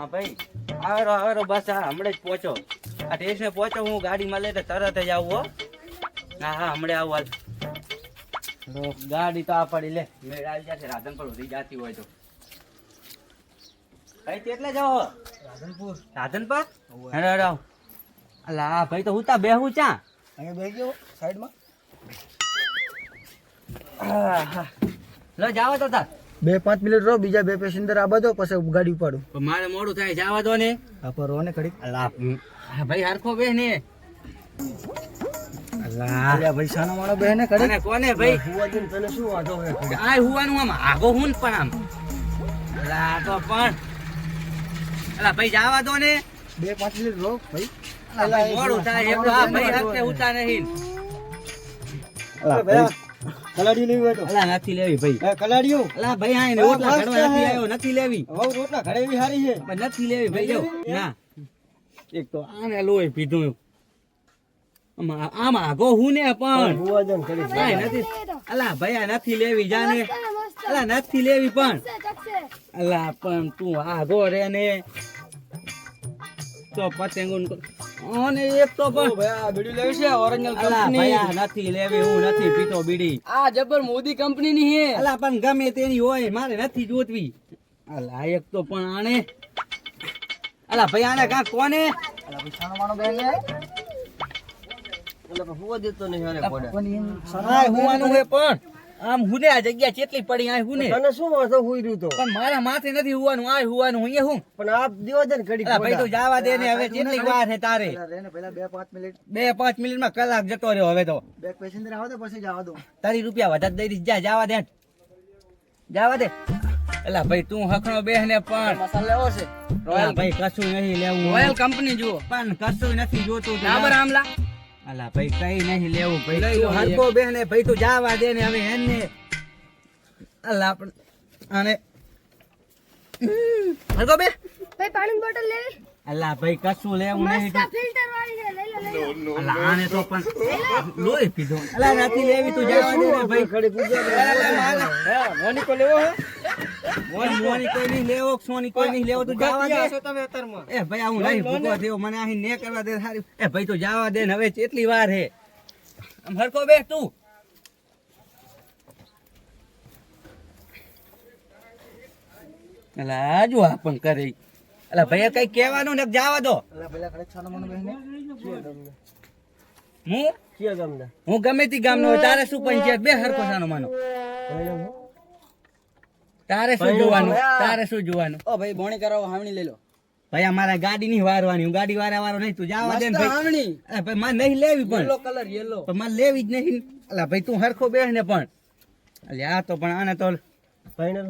હા ભાઈ. આવેરો આવેરો બસ હા હમણાં જ પહોંચો. આ સ્ટેશને પહોંચો હું ગાડીમાં લઈને તરત જ આવું હો. હા હા હમણાં આવું હાલ. ગાડી તો આ પડી લે. મેળ આવી જશે. રાધનપુર સુધી જાતી હોય તો. ભાઈ કેટલે જાઓ રાધનપુર? રાધનપુર? હેડો હેડો અલા ભાઈ તો હું તા બેહું ચા? અહીંયા બેસી ગયો સાઈડમાં. હા, હા. લો જાઓ તો તાર બે પાંચ મિનિટ રહો બીજા બે પેસેન્જર આ બધો પછી ગાડી ઉપાડું. મારે મોડું થાય જવા દો ને. આપો રહો ને ઘડી અલા ભાઈ હરખો બે ને. અલા ભાઈ સાનો માણો બે ને ખડી કોને ભાઈ? હુવાજીને તને શું વાંધો હોય? આ હુવાનું આમ આગો હું પણ આમ. અલા તો પણ. અલા ભાઈ જાવા દો ને. બે પાંચ મિનિટ રહો ભાઈ. અલા મોડું થાય આ ભાઈ હરખે ઉતા નહીં. અલા ભાઈ કલાડી લેવી હોય તો. અલા નથી લેવી ભાઈ. એ કલાડીઓ. અલા ભાઈ હા એને રોટલા ઘડવા નથી આવ્યો નથી લેવી. હવ રોટલા ઘડેવી હારી છે. પણ નથી લેવી ભાઈ જો ના. એક તો આને લોય પીધું. આમાં આમ આગો હું ને પણ. નથી. અલા ભાઈ આ નથી લેવી જાને. અલા નથી લેવી પણ. અલા પણ તું આગો રે ને. તો પતંગુન અને એક તો પણ ભાઈ બીડી લેવી છે ઓરિજિનલ અલા નથી લેવી હું નથી પીતો બીડી. આ જબર મોદી કંપની ની છે. અલા પણ ગમે તેની હોય મારે નથી જોતવી. અલા એક તો પણ આને અલા ભાઈ આને કાં કોને? અલા ભાઈ સાનો માણો બે ને એટલે હુવા દેતો નહીં હારે આ હુવાનું હે પણ. આમ હુને આ જગ્યા ચેટલી પડી આ હુને. તને શું વાંધો હુઈ રહ્યું તો? પણ મારા માથે નથી હુવાનું આ હુવાનું હું હું. પણ આપ દેવો છે ને ઘડી ભાઈ તો જાવા દે ને હવે કેટલી વાર છે તારે. પહેલા પેલા બે પાંચ મિનિટ. બે પાંચ મિનિટમાં કલાક જતો રહ્યો હવે તો. બે પેસેન્જર આવો તો પછી જવા દો તારી રૂપિયા વધારે દઈ દઈશ જા જાવા દે જાવા દે. એલા ભાઈ તું હખણો બેહ ને પણ. મસાલો લેવો છે. રોયલ ભાઈ કશું નહીં લેવું. રોયલ કંપની જુઓ. પણ કશું નથી જોતું તું ડાબર આમલા અલા ભાઈ કઈ નહીં લેવું ભાઈ તું હરકો હરખો ને ભાઈ તું જાવા દે ને હવે એને. અલા પણ અને હરકો બે ભાઈ પાણીની બોટલ લે. અલા ભાઈ કશું લેવું નહીં મસ્ત ફિલ્ટર વાળી છે લઈ લે અલા આને તો પણ લોહી પીધો. અલા નથી લેવી તું જાવા દે ને ભાઈ. ઘડી ગુજરાત મોની કો લેવો હે? મોની મોની કોઈ નહીં લેવો સોની કોઈ નહીં લેવો તું જાવા દે. તમે અત્યારમાં. એ ભાઈ હું નહીં ભૂખો થયો મને અહીં ને કરવા દે સારી એ ભાઈ તો જવા દે ને હવે કેટલી વાર હે? આમ હરખો બે તું. અલા આજુ આ પણ કરે. અલા ભાઈ કઈ કહેવાનું ને જવા દો. અલા પેલા હું? કિયા ગામના? હું ગમે તે ગામનો તારે શું પંચાયત બે હરકો સાનો માનો. તારે શું જોવાનું? તારે શું જોવાનું? ઓ ભાઈ બોણી કરાવો હાવણી લઈ લો. ભાઈ અમારા ગાડી નહીં વારવાની હું ગાડી વાળા વાળો નહીં તું જવા દે ભાઈ. ભાઈ મારે નહીં લેવી પણ. યલો કલર યલો પણ મારે લેવી જ નહીં. અલા ભાઈ તું હરખો બેસ ને પણ. અલે આ તો પણ આને તો ફાઈનલ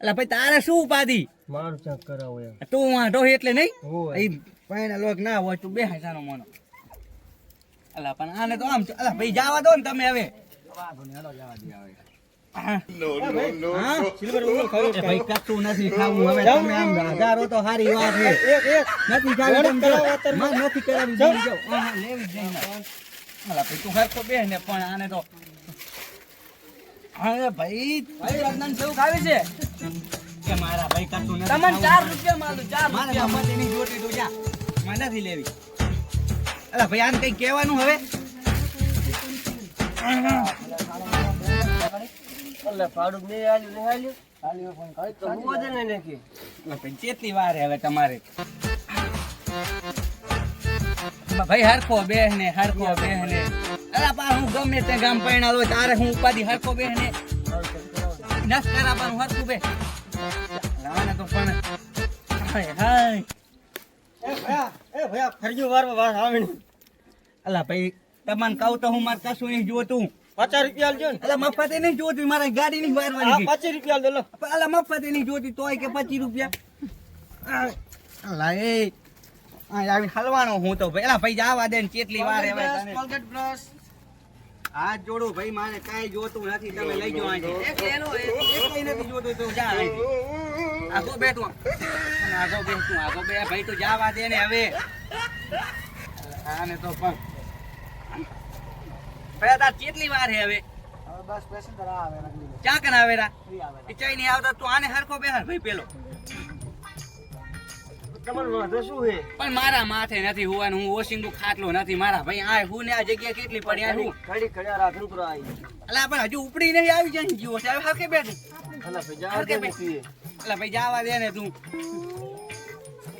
અલા ભાઈ તારે શું ઉપાધી? મારું ચેક કરાવો યાર તું વાંઢો એટલે નહીં. એ પાયના લોક ના હોય તું બેહાય સાનો મોનો. અલા પણ આને તો આમ અલા ભાઈ જવા દો ને તમે હવે. જવા દો ને ભાઈ જવા દે હવે. પણ આને તો અરે ભાઈ ભાઈ રંજન સેવ ખાવી છે? કે મારા ભાઈ કશું નથી તમને ખાવું. રૂપિયા માલું ચાર રૂપિયા મફત એની જોતી તું જા. મને નથી લેવી. અલા ભાઈ આને કઈ કહેવાનું હવે? એટલે ભાડું નહીં આલ્યું નહીં આલ્યું આલ્યું પણ કાંઈ તો હુવા વાર તમારે? ભાઈ હરખો બેહ ને હરખો બેહ ને પા હું ગમે તે ગામ પૈણાલ તારે હું ઉપાધિ હરખો બેહ ને નસ કરાવવાનું હરખું બે લાવાને તો પણ. હાય હાય. એ ભયા એ ભયા ફરજો વારવા વાત આવીને. અલા ભાઈ તમને કહું તો હું મારે કશું નહીં જોતું. પચાસ રૂપિયા આલજો ને. અલા મફતે નહીં જોતી મારે ગાડી ની હા વારવાની પચીસ રૂપિયા આલ દો લો. અલા મફતે નહીં જોતી તોય કે પચીસ રૂપિયા. અલા એ આ આવી હલવાનો હું તો ભાઈ. ભાઈ જવા દે ને કેટલી વાર હવે તને. કોલગેટ બ્રશ હાથ જોડો ભાઈ મારે કાંઈ જોતું નથી. તમે લઈ જાઓ અહીંથી એક લેલો એક એક કઈ નથી જોતું તું જા અહીંથી આગો બે તું આગો બે તું આગો બે. ભાઈ તું જવા દે ને હવે. આને તો પણ તાર કેટલી વાર હે હવે? બસ પેસેન્જર આવે ચા કન આવે ચાઈ નહીં આવતા તું આને હરખો બેહાર ભાઈ પેલો. શું પણ મારા માથે નથી હોવાનું હું ઓશિંગું ખાટલો નથી મારા ભાઈ આ હું ને આ જગ્યા કેટલી પડી આ હું. ઘડી ઘડિયા રાખડું રૂપ આવી અલા પણ હજુ ઉપડી નહીં આવી જાય જીવો છે. હવે હરખે બેઠી. અલા ભાઈ જવા દે બેઠી. અલા ભાઈ જાવા દે ને તું.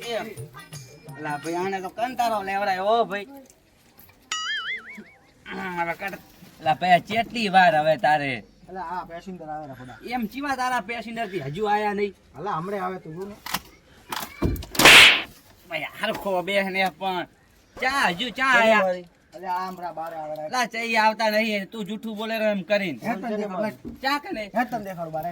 એમ અલા ભાઈ આને તો કંટાળો લેવડાય ઓ ભાઈ. હવે કટ અલા ચેટલી વાર હવે તારે? અલા આ પેસેન્જર આવે રાખડા એમ ચીવા તારા પેસેન્જરથી હજુ આયા નહીં. અલા હમણે આવે તું ને. ભાઈ હરખો બે ને પણ. ચા હજુ ચા આયા. અલે આ હમણાં બાર આવે રાખ. ચઈ આવતા નહીં તું જૂઠું બોલે એમ કરીને. ચા કને હેડ તને દેખાડ બાર.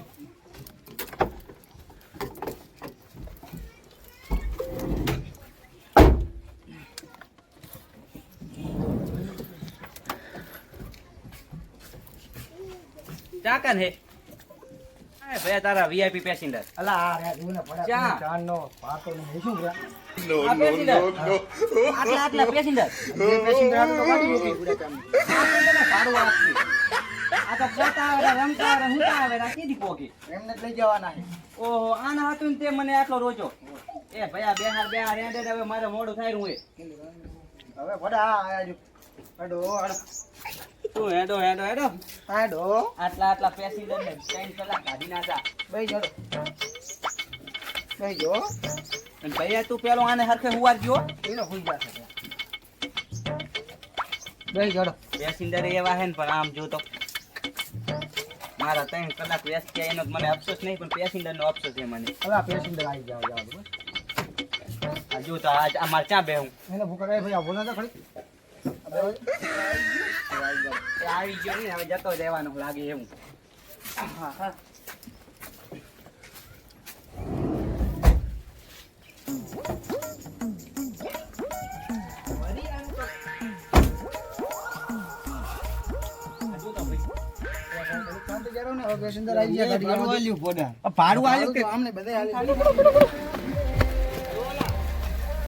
હેડ. ને ભાઈ તારા વીઆઈપી પેસેન્જર અલા આ રે તું પડ્યા ચા. તું પાતો ને એ શું કર્યા આ પેસેન્જર આટલા આટલા પેસેન્જર પેસેન્જર આવે તો કાઢી મૂકી પૂરા કામ. ભાડું આપશે આ તો ખાતા આવે રમતા આવે હુંતા આવે એમને લઈ જવાના ઓહો આના હતું ને તે મને આટલો રોજો. એ આ બેહાર બેહાર રેડે હવે મારે મોડું થાય હું હવે તું હેડો હેડો હેડો. હેડો. આટલા આટલા પેસેન્જર ને ત્રણ કલાક કાઢી ના જા. ભાઈ જડો ભાઈ જો અને ભૈયા તું પેલો આને હરખે હુવા ગયો? એનો હોઈ જશે બેહી જડો પેસેન્જર એવા હે ને પણ આમ જો તો મારા ત્રણ કલાક વેસ્ટ થયા એનો મને અફસોસ નહીં પણ પેસેન્જર નો અફસોસ છે મને. હવે પેસેન્જર આવી જાવ જાવ આ જો તો આજ અમારે ક્યાં બેહું? એને ભૂખ ભાઈ આ બોલા તો ખરી એ આવી ગયો ને હવે જતો રહેવાનું લાગે એવું. હા હા ભાડું આવ્યું કે આમને બધે